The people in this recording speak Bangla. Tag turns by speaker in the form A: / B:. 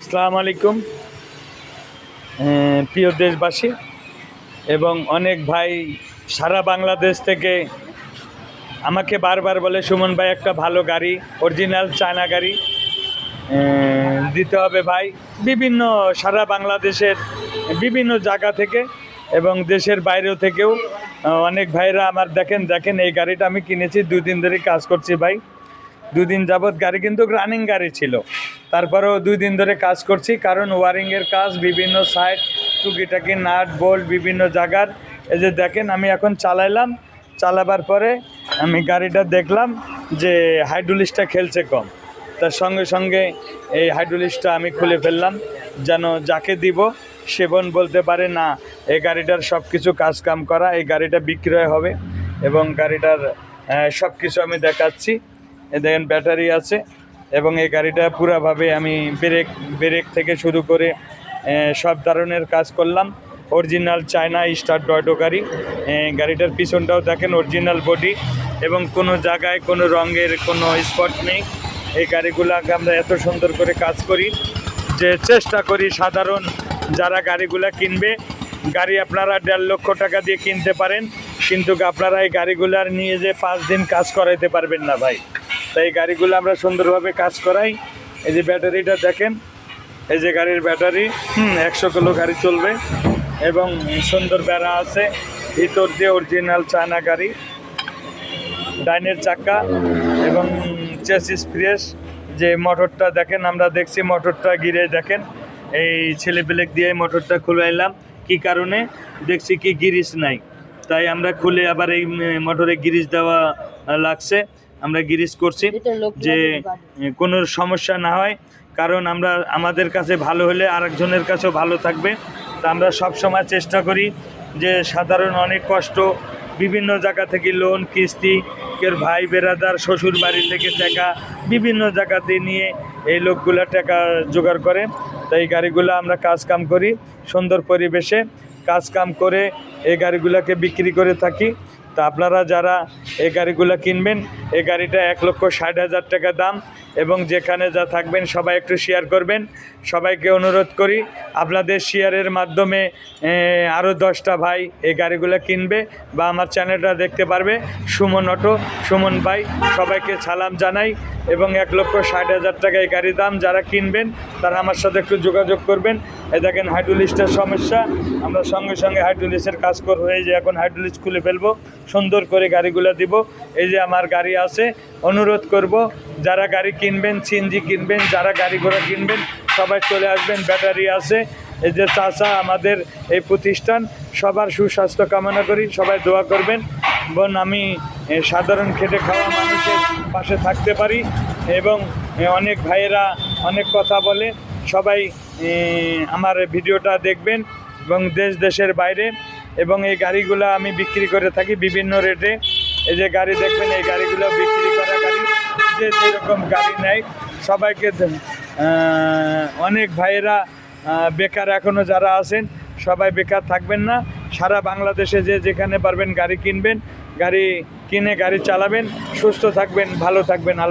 A: আসসালামু আলাইকুম। প্রিয় দেশবাসী এবং অনেক ভাই সারা বাংলাদেশ থেকে আমাকে বারবার বলে, সুমন ভাই, একটা ভালো গাড়ি অরিজিনাল চায়না গাড়ি দিতে হবে ভাই। বিভিন্ন সারা বাংলাদেশের, বিভিন্ন জায়গা থেকে এবং দেশের বাইরেও থেকেও, অনেক ভাইরা আমার দেখেন দেখেন, এই গাড়িটা আমি কিনেছি, দুই দিন ধরে কাজ করছি ভাই। দুদিন যাবৎ গাড়ি কিন্তু রানিং গাড়ি ছিল। তারপরেও দুই দিন ধরে কাজ করছি, কারণ ওয়ারিংয়ের কাজ, বিভিন্ন সাইড টুকিটাকি নাট বোল্ট বিভিন্ন জায়গার এই যে দেখেন, আমি এখন চালাইলাম, চালাবার পরে আমি গাড়িটা দেখলাম যে হাইড্রোলিক্সটা খেলছে কম। তার সঙ্গে সঙ্গে এই হাইড্রোলিক্সটা আমি খুলে ফেললাম, যেন যাকে দিব সেবন বলতে পারে, না, এই গাড়িটার সব কিছু কাজকাম করা, এই গাড়িটা বিক্রয় হবে এবং গাড়িটার সব কিছু আমি দেখাচ্ছি। দেখেন ব্যাটারি আছে এবং এই গাড়িটা পুরাভাবে আমি ব্রেক ব্রেক থেকে শুরু করে সব ধরনের কাজ করলাম। অরিজিনাল চায়না স্টার ডয়টো গাড়ি। গাড়িটার পিছনটাও দেখেন অরিজিনাল বডি এবং কোনো জায়গায় কোনো রঙের কোনো স্পট নেই। এই গাড়িগুলোকে আমরা এত সুন্দর করে কাজ করি যে চেষ্টা করি সাধারণ যারা গাড়িগুলো কিনবে, গাড়ি আপনারা দেড় লক্ষ টাকা দিয়ে কিনতে পারেন, কিন্তু আপনারা এই গাড়িগুলার নিয়ে যে পাঁচ দিন কাজ করাইতে পারবেন না ভাই। তাই এই গাড়িগুলো আমরা সুন্দরভাবে কাজ করাই। এই যে ব্যাটারিটা দেখেন, এই যে গাড়ির ব্যাটারি একশো কিলো গাড়ি চলবে এবং সুন্দর বেড়া আছে। ভিতর দিয়ে অরিজিনাল চায়না গাড়ি, ডাইনের চাকা এবং চেসিস ফ্রেশ যে মোটরটা দেখেন, আমরা দেখছি মোটরটা গিরে দেখেন, এই ছেলে পেলেক দিয়ে মোটরটা খুলে এলাম। কি কারণে? দেখছি কি গিরিস নাই। তাই আমরা খুলে আবার এই মোটরে গিরিস দেওয়া লাগছে। আমরা গিরিস করছি যে কোনো সমস্যা না হয় কারণ আমরা আমাদের কাছে ভালো হলে আরেকজনের কাছেও ভালো থাকবে। তা আমরা সব সময় চেষ্টা করি যে সাধারণ অনেক কষ্ট বিভিন্ন জায়গা থেকে লোন কিস্তি কেউ ভাই বেরাদার শ্বশুর বাড়ি থেকে টাকা বিভিন্ন জায়গাতে নিয়ে এই লোকগুলা টাকা জোগাড় করে। তাই গাড়িগুলো আমরা কাজ কাম করি সুন্দর পরিবেশে। কাজ কাম করে এই গাড়িগুলোকে বিক্রি করে থাকি। তা আপনারা যারা এই গাড়িগুলো কিনবেন এই গাড়িটা এক লক্ষ ষাট হাজার টাকা দাম। এবং যেখানে যা থাকবেন সবাই একটু শেয়ার করবেন। সবাইকে অনুরোধ করি, আপনাদের শেয়ারের মাধ্যমে আরও দশটা ভাই এই গাড়িগুলো কিনবে বা আমার চ্যানেলটা দেখতে পারবে। সুমন অটো, সুমন ভাই, সবাইকে সালাম জানাই এবং এক লক্ষ ষাট হাজার টাকা এই গাড়ির দাম যারা কিনবেন, তারা আমার সাথে একটু যোগাযোগ করবেন। এই দেখেন হাইড্রোলিস্টের সমস্যা, আমরা সঙ্গে সঙ্গে হাইড্রোলিক্সের কাজ করব এই যে এখন হাইড্রোলিক্স খুলে ফেলব, সুন্দর করে গাড়িগুলো দিব। এই যে আমার গাড়ি আছে অনুরোধ করব, যারা গাড়ি কিনবেন, সিএনজি কিনবেন, যারা গাড়ি ঘোড়া কিনবেন, সবাই চলে আসবেন, ব্যাটারি আছে। এই যে চাচা আমাদের এই প্রতিষ্ঠান, সবার সুস্বাস্থ্য কামনা করি, সবাই দোয়া করবেন। বোন, আমি সাধারণ খেটে খাওয়া মানুষের পাশে থাকতে পারি এবং অনেক ভাইয়েরা অনেক কথা বলে, সবাই আমার ভিডিওটা দেখবেন এবং দেশ, দেশের বাইরে এবং এই গাড়িগুলো আমি বিক্রি করে থাকি বিভিন্ন রেটে। এই যে গাড়ি দেখবেন, এই গাড়িগুলো বিক্রি যে যেরকম গাড়ি নেয়, সবাইকে অনেক ভাইয়েরা বেকার এখনও যারা আছেন, সবাই বেকার থাকবেন না। সারা বাংলাদেশে যে যেখানে পারবেন গাড়ি কিনবেন, গাড়ি কিনে গাড়ি চালাবেন। সুস্থ থাকবেন, ভালো থাকবেন, আল্লাহ